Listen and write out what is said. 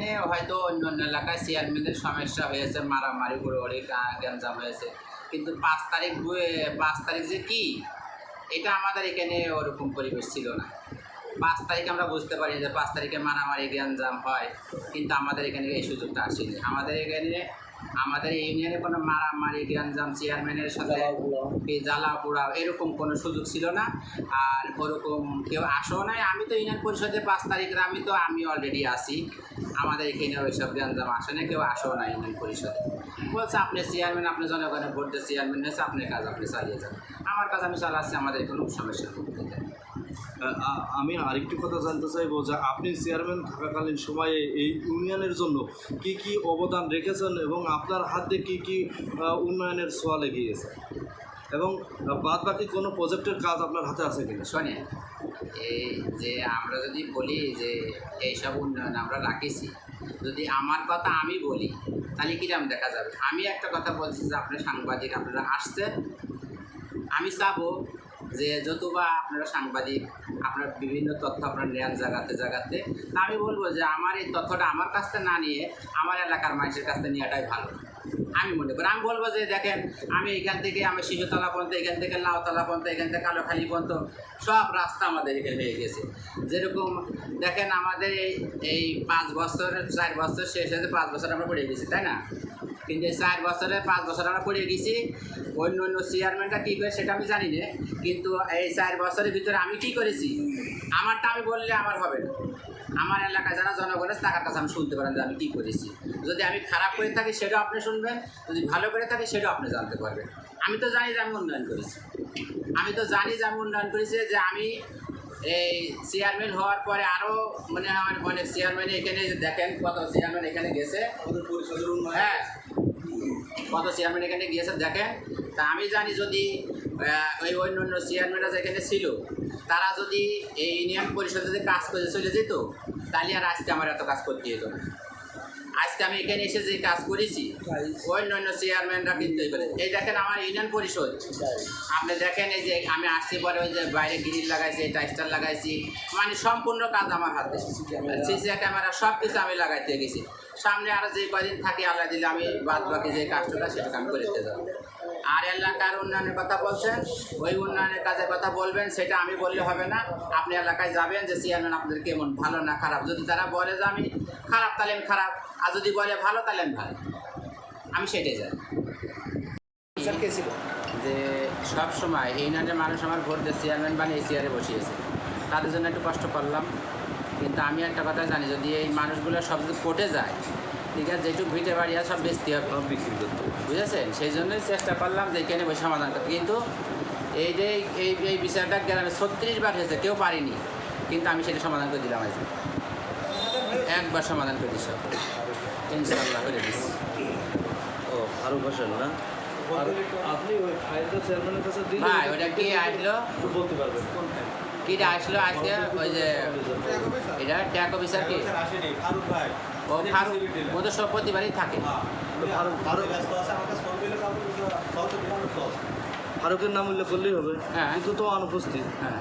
এখানে হয়তো অন্য অন্য এলাকায় চেয়ারম্যানের সমস্যা হয়েছে মারামারি গুড়োগুড়ি গ্যাঞ্জাম হয়েছে। কিন্তু পাঁচ তারিখ পাঁচ তারিখ যে কি এটা আমাদের এখানে ওরকম পরিবেশ ছিল না। পাঁচ তারিখ আমরা বুঝতে পারি যে পাঁচ তারিখে মারামারি গ্যাঞ্জাম হয় কিন্তু আমাদের এখানে এই সুযোগটা আসেনি। আমাদের এখানে আমাদের ইউনিয়নে কোনো মারামারি গ্যাঞ্জাম চেয়ারম্যানের সাথে জ্বালা পোড়া এরকম কোনো সুযোগ ছিল না। আর ওরকম কেউ আসেও নাই। আমি তো ইউনিয়ন পরিষদে পাঁচ তারিখের আমি তো আমি অলরেডি আসি আমাদের এখানে ওই ওইসব গ্যাঞ্জাম আসে না কেউ আসেও না ইউনিয়ন পরিষদে। বলছে আপনি চেয়ারম্যান আপনি জনগণের ভোট দিয়ে চেয়ারম্যান হয়েছে আপনার কাজ আপনি চালিয়ে যান। আমার কাজ আমি চালাচ্ছি আমাদের কোনো সমস্যা নেই। আ- আ- আমি আরেকটি কথা জানতে চাইব যে আপনি চেয়ারম্যান থাকাকালীন সময়ে এই ইউনিয়নের জন্য কি কি অবদান রেখেছেন এবং আপনার হাতে কি কি উন্নয়নের ছোঁয়া লেগিয়েছে এবং বাদ বাকি কোনো প্রজেক্টের কাজ আপনার হাতে আছে কিনা? শোনে এই যে আমরা যদি বলি যে এইসব উন্নয়ন আমরা রাখিছি, যদি আমার কথা আমি বলি, তাহলে কিরম দেখা যাবে? আমি একটা কথা বলছি যে আপনার সাংবাদিক আপনারা আসছেন, আমি চাবো যে যতবা আপনারা সাংবাদিক, আপনার বিভিন্ন তথ্য আপনার নেন জাগাতে জাগাতে আমি বলব যে আমার এই তথ্যটা আমার কাছ থেকে না নিয়ে আমার এলাকার মানুষের কাছ থেকে নেওয়াটাই ভালো। আমি মনে করি। আমি বলব যে দেখেন, আমি এখান থেকে, আমি শিশুতলা পর্যন্ত, এখান থেকে লাউতলা পর্যন্ত, এখান থেকে কালোখালি পর্যন্ত সব রাস্তা আমাদের এখানে হয়ে গেছে। যেরকম দেখেন আমাদের এই এই পাঁচ বছর, চার বছর শেষ হয়েছে, পাঁচ বছর আমরা পড়ে গেছি, তাই না? কিন্তু এই চার বছরে পাঁচ বছর আমরা পড়ে গেছি অন্য অন্য চেয়ারম্যানটা কী করে সেটা আমি জানি না। কিন্তু এই চার বছরের ভিতরে আমি কি করেছি? আমারটা আমি বললে আমার হবে না। আমার এলাকায় যারা জনগণ আছে তার কাছে আমি শুনতে পারেন যে আমি কী করেছি। যদি আমি খারাপ করে থাকি সেটাও আপনি শুনবেন। যদি ভালো করে থাকি সেটাও আপনি জানতে পারবেন। আমি তো জানি যে আমি উন্নয়ন করেছি। আমি তো জানি যে আমি উন্নয়ন করেছি যে আমি এই চেয়ারম্যান হওয়ার পরে আরও মানে আমার অনেক চেয়ারম্যান এখানে দেখেন কত চেয়ারম্যান এখানে গেছে। হ্যাঁ। কত চেয়ারম্যান এখানে গিয়েছে দেখেন? তা আমি জানি যদি ওই অন্য অন্য চেয়ারম্যানরা যেখানে ছিল, তারা যদি এই ইউনিয়ন পরিষদে যদি কাজ করে চলে যেত, তাহলে আর আজকে আমার এত কাজ করতে যেত না। আজকে আমি এখানে এসে যে কাজ করেছি অন্য অন্য চেয়ারম্যানরা কিন্তু করে এই দেখেন আমার ইউনিয়ন পরিষদ। আপনি দেখেন এই যে আমি আসছি পরে ওই যে বাইরে গ্রিল লাগাইছি টাইস্টার লাগাইছি মানে সম্পূর্ণ কাজ আমার হাতে। সিসি ক্যামেরা সব কিছু আমি লাগাইতে গেছি। সামনে আরও যে কদিন থাকি, আল্লাহ দিলে আমি বাদ বাকি যে কাজটা, সেটা আমি করে দিতে যাব। আর এলাকার উন্নয়নের কথা বলছেন, ওই উন্নয়নের কাজের কথা বলবেন, সেটা আমি বললে হবে না। আপনি এলাকায় যাবেন যে চেয়ারম্যান আপনাদের কেমন, ভালো না খারাপ? যদি তারা বলে যে আমি খারাপ তাহলে খারাপ আর যদি বলে ভালো তাহলে ভালো। আমি সেটাই যাই যে সব সময় এই ইউনিয়নের মানুষ আমার ভোট দিয়ে চেয়ারম্যান বানিয়ে চেয়ারে বসিয়েছে। তাদের জন্য একটু কষ্ট করলাম। কিন্তু আমি একটা কথা জানি যদি এই মানুষগুলো সব যদি কোর্টে যায় ঠিক আছে যেটুকু ভিটে বাড়ি আছে সব বেচতে হবে। বিক্রি করতে বুঝেছেন? সেই জন্যই চেষ্টা করলাম যে এখানে বসে সমাধান করতে। কিন্তু এই যে এই এই বিষয়টা গ্রামে ছত্রিশ বার হয়েছে কেউ পারিনি। কিন্তু আমি সেটা সমাধান করে দিলাম আজকে। একবার সমাধান করে দিস ইনশাল্লাহ করে দিস ও ফারুক হোসেন না? আর আপনি ওই ফাইলটা চেয়ারম্যানের কাছে দিলে ভাই ওটা কি আসলো? বলতে পারবেন কোন ফাইল? কিটা আসলো আজকে? ওই যে এটা ট্যাক অফিসার কি? ফারুক ভাই। ও ফারুক ও তো সব প্রতিবারই থাকে। সহযোগিতা ফারুকের নাম উল্লেখ করলেই হবে। হ্যাঁ। কিন্তু তো অনুপস্থিত। হ্যাঁ।